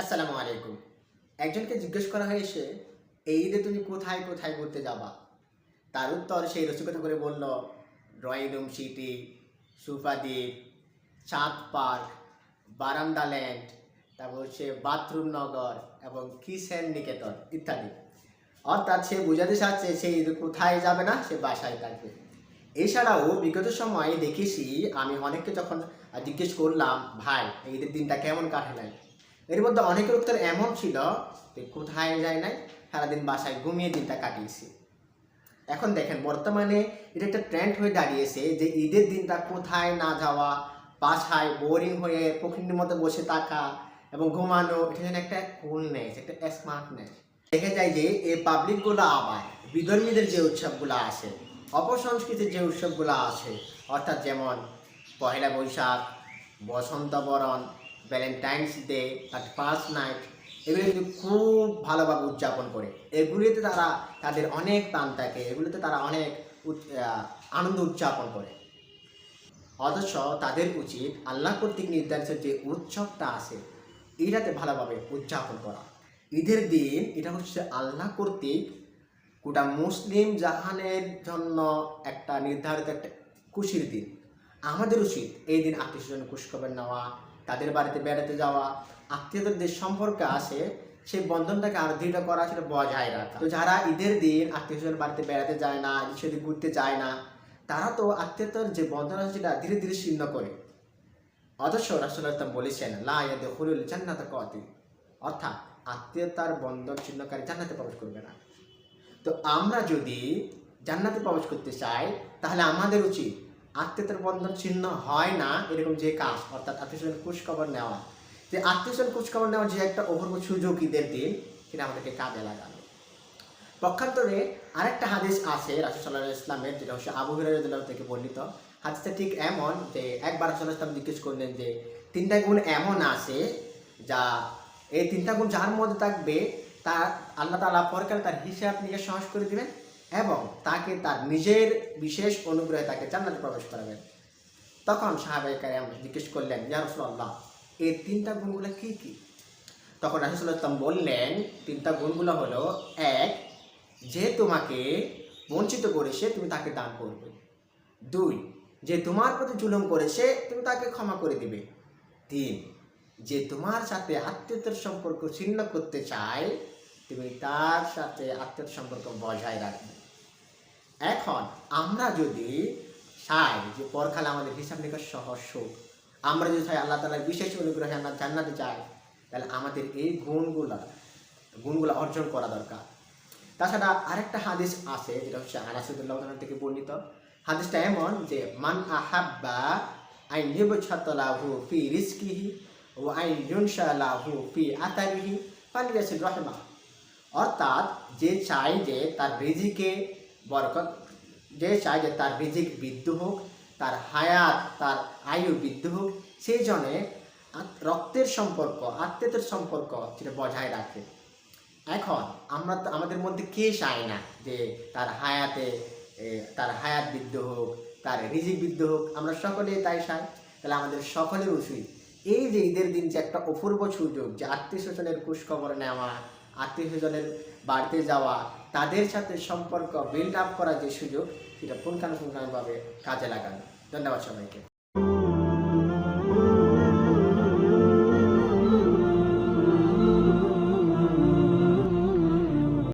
আসসালামু আলাইকুম। একজনকে জিজ্ঞেস করা হয়েছে, এই ঈদে তুমি কোথায় কোথায় ঘুরতে যাবা? তার উত্তর সেই রসিকতা করে বলল ড্রয়িং রুম সিটি সুফাদ্বীপ চাঁদ পার্ক, বারান্দা ল্যান্ড, তারপর হচ্ছে বাথরুম নগর এবং কিসেন নিকেতন ইত্যাদি। অর্থাৎ সে বোঝাতে চাচ্ছে সে ঈদে কোথায় যাবে না, সে বাসায় থাকবে। এছাড়াও বিগত সময়ে দেখেছি, আমি অনেককে যখন জিজ্ঞেস করলাম, ভাই ঈদের দিনটা কেমন কাটালেন এর মধ্যে অনেকের উত্তর এমন ছিল যে কোথায় যায় নাই, সারাদিন বাসায় ঘুমিয়ে দিনটা কাটিয়েছি। এখন দেখেন, বর্তমানে এটা একটা ট্রেন্ড হয়ে দাঁড়িয়েছে যে ঈদের দিনটা কোথায় না যাওয়া, বাসায় বোরিং হয়ে প্রকৃতির মধ্যে বসে থাকা এবং ঘুমানো, এটা যেন একটা কুলনেস একটা স্মার্টনেস দেখা যায় যে এই পাবলিকগুলো আবার বিধর্মীদের যে উৎসবগুলো আছে, অপসংস্কৃতির যে উৎসবগুলো আছে, অর্থাৎ যেমন পহেলা বৈশাখ, বসন্ত বরণ ভ্যালেন্টাইন্স ডে আর ফার্স্ট নাইট এগুলো কিন্তু খুব ভালোভাবে উদযাপন করে। এগুলিতে তারা তাদের অনেক প্রাণ থাকে, এগুলিতে তারা অনেক আনন্দ উদযাপন করে। অথচ তাদের উচিত আল্লাহ কর্তৃক নির্ধারিত যে উৎসবটা আছে এইটাতে ভালোভাবে উদযাপন করা। ঈদের দিন এটা হচ্ছে আল্লাহ কর্তৃক গোটা মুসলিম জাহানের জন্য একটা নির্ধারিত একটা খুশির দিন। আমাদের উচিত এই দিন আত্মীয় স্বজন খোঁজখবর নেওয়া তাদের বাড়িতে বেড়াতে যাওয়া, আত্মীয়দের যে সম্পর্ক আছে সেই বন্ধনটাকে আরও দৃঢ় করা সেটা বজায় রাখা। তো যারা ঈদের দিন আত্মীয় স্বজন বাড়িতে বেড়াতে যায় না সেদিন ঘুরতে যায় না, তারা তো আত্মীয়তার যে বন্ধন আছে সেটা ধীরে ধীরে ছিন্ন করে। অথচ রাসুল্লাহ বলেছেন, লা ইয়াদখুলুল জান্নাত কাতি। অর্থাৎ আত্মীয়তার বন্ধন ছিন্নকারী জান্নাতে প্রবেশ করবে না। তো আমরা যদি জান্নাতে প্রবেশ করতে চাই, তাহলে আমাদের উচিত আত্মীয়তার বন্ধন ছিন্ন হয় না এরকম যে কাজ, অর্থাৎ আত্মীয় খোঁজখবর নেওয়া। যে আত্মীয় খোঁজখবর নেওয়ার যে একটা অপূর্ব সুযোগ ঈদের দিন, সেটা আমাদেরকে কাজে লাগানো পক্ষান্তরে আরেকটা হাদিস আছে, রাসুল সাল্লাহ ইসলামের যেটা হচ্ছে আবু হিরাজ থেকে বর্ণিত। হাদিসটা ঠিক এমন যে, একবার রাসুল ইসলাম জিজ্ঞেস করলেন যে, তিনটা গুণ এমন আছে যা এই তিনটা গুণ যার মধ্যে থাকবে, তা আল্লাহ তালা পরকালে তার হিসাব নিকাশ সহজ করে দিবেন? এবং তাকে তার নিজের বিশেষ অনুগ্রহে তাকে জান্নাতে প্রবেশ করাবেন। তখন সাহাবাহিকারে জিজ্ঞেস করলেন, ইয়া রাসূলুল্লাহ, এই তিনটা গুণগুলো কী কী? তখন রাসুল্লাহ ইসলাম বললেন, তিনটা গুণগুলো হলো, এক, যে তোমাকে বঞ্চিত করেছে, তুমি তাকে দান করবে। দুই, যে তোমার প্রতি জুলুম করেছে, তুমি তাকে ক্ষমা করে দিবে। তিন, যে তোমার সাথে আত্মীয়তার সম্পর্ক ছিন্ন করতে চায় তুমি তার সাথে আত্মীয় সম্পর্ক বজায় রাখবে। এখন আমরা যদি চাই যে পরকালে আমাদের হিসাব নিকাশ সহজ হোক, আমরা যদি চাই আল্লাহ তালার বিশেষ অনুগ্রহে আমরা জান্নাতে চাই তাহলে আমাদের এই গুণগুলা, গুণগুলো অর্জন করা দরকার। তাছাড়া আরেকটা হাদিস আছে, যেটা হচ্ছে আনাসুদুল্লাহ থেকে বর্ণিত। হাদিসটা এমন যে, মান আহাব্বা আইন ইবছাতলাহু ফি রিজকিহি ও আইন ইউনশালাহু ফি আতারিহি ফালিয়াসিল রহমা অর্থাৎ যে চায় যে তার রিজিকে বরকত, যে চায় যে তার রিজিক বৃদ্ধ হোক, তার হায়াত, তার আয়ু বৃদ্ধ হোক সেই জন্যে রক্তের সম্পর্ক, আত্মীয়তার সম্পর্ক সেটা বজায় রাখে। এখন আমরা আমাদের মধ্যে কে চায় না যে তার হায়াতে তার হায়াত বৃদ্ধ হোক, তার রিজিক বৃদ্ধ হোক, আমরা সকলেই তাই চাই। তাহলে আমাদের সকলের উচিত এই যে ঈদের দিন যে একটা অপূর্ব সুযোগ, যে আত্মীয় স্বজনের খোঁজখবর নেওয়া আত্মীয় স্বজনের বাড়িতে যাওয়া, তাদের সাথে সম্পর্ক বিল্ড আপ করার যে সুযোগ, সেটা পুঙ্খানুপুঙ্খানুভাবে কাজে লাগানো। ধন্যবাদ সবাইকে।